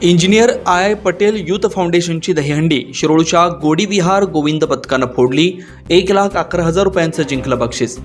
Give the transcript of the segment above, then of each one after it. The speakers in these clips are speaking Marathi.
इंजिनियर आय पटेल युथ फाउंडेशनची दहीहंडी शिरोळच्या गोडीविहार गोविंद पथकानं फोडली एक लाख अकरा हजार रुपयांचं जिंकलं बक्षीस.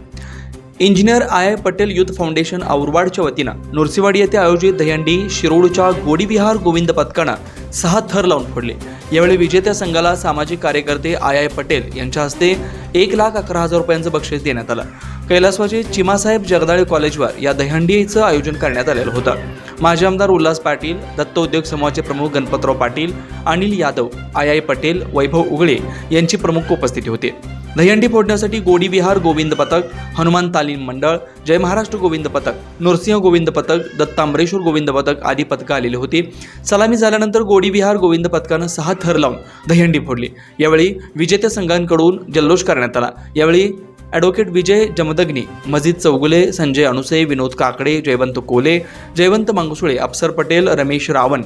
Engineer I I Patel youth foundation औरवाडच्या वतीनं नुरसिवाडी येथे आयोजित दहीहंडी शिरोळच्या गोडीविहार गोविंद पथकानं सहा थर लावून फोडले. यावेळी विजेत्या संघाला सामाजिक कार्यकर्ते आय आय पटेल यांच्या हस्ते एक लाख अकरा हजार रुपयांचं बक्षीस देण्यात आलं. कैलासवाचे चिमासाहेब जगदाळे कॉलेजवर या दहीहंडीचं आयोजन करण्यात आलेलं होतं. माजी आमदार उल्हास पाटील दत्त उद्योग समूहाचे प्रमुख गणपतराव पाटील अनिल यादव आय आय पटेल वैभव उगळे यांची प्रमुख उपस्थिती होती. दहीहंडी फोडण्यासाठी गोडी विहार गोविंद पथक हनुमान तालीम मंडळ जय महाराष्ट्र गोविंद पथक नृसिंह गोविंद पथक दत्तांबरेश्वर गोविंद पथक आदी पथकं आलेली होती. सलामी झाल्यानंतर गोडी विहार गोविंद पथकानं सहा थर लावून दहीहंडी फोडली. यावेळी विजेत्या संघांकडून जल्लोष करण्यात आला. यावेळी ॲडव्होकेट विजय जमदग्नी मजिद चौगुले संजय अनुसे विनोद काकडे जयवंत कोले जयवंत मांगसुळे अप्सर पटेल रमेश रावण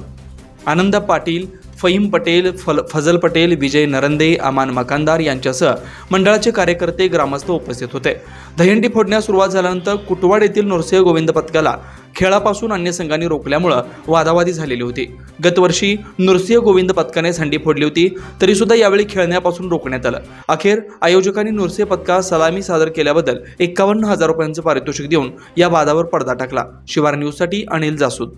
आनंद पाटील फहीम पटेल फल फजल पटेल विजय नरंदे अमान मकानदार यांच्यासह मंडळाचे कार्यकर्ते ग्रामस्थ उपस्थित होते. दहीहंडी फोडण्यास सुरुवात झाल्यानंतर कुटवाड येथील नरसिंह गोविंद पथकाला खेळापासून अन्य संघांनी रोखल्यामुळं वादावादी झालेली होती. गतवर्षी नृसिंह गोविंद पथकाने हंडी फोडली होती तरी सुद्धा यावेळी खेळण्यापासून रोखण्यात आलं. अखेर आयोजकांनी नृसिंह पथकास सलामी सादर केल्याबद्दल एकावन्न हजार रुपयांचं पारितोषिक देऊन या वादावर पडदा टाकला. शिवार न्यूजसाठी अनिल जासूद.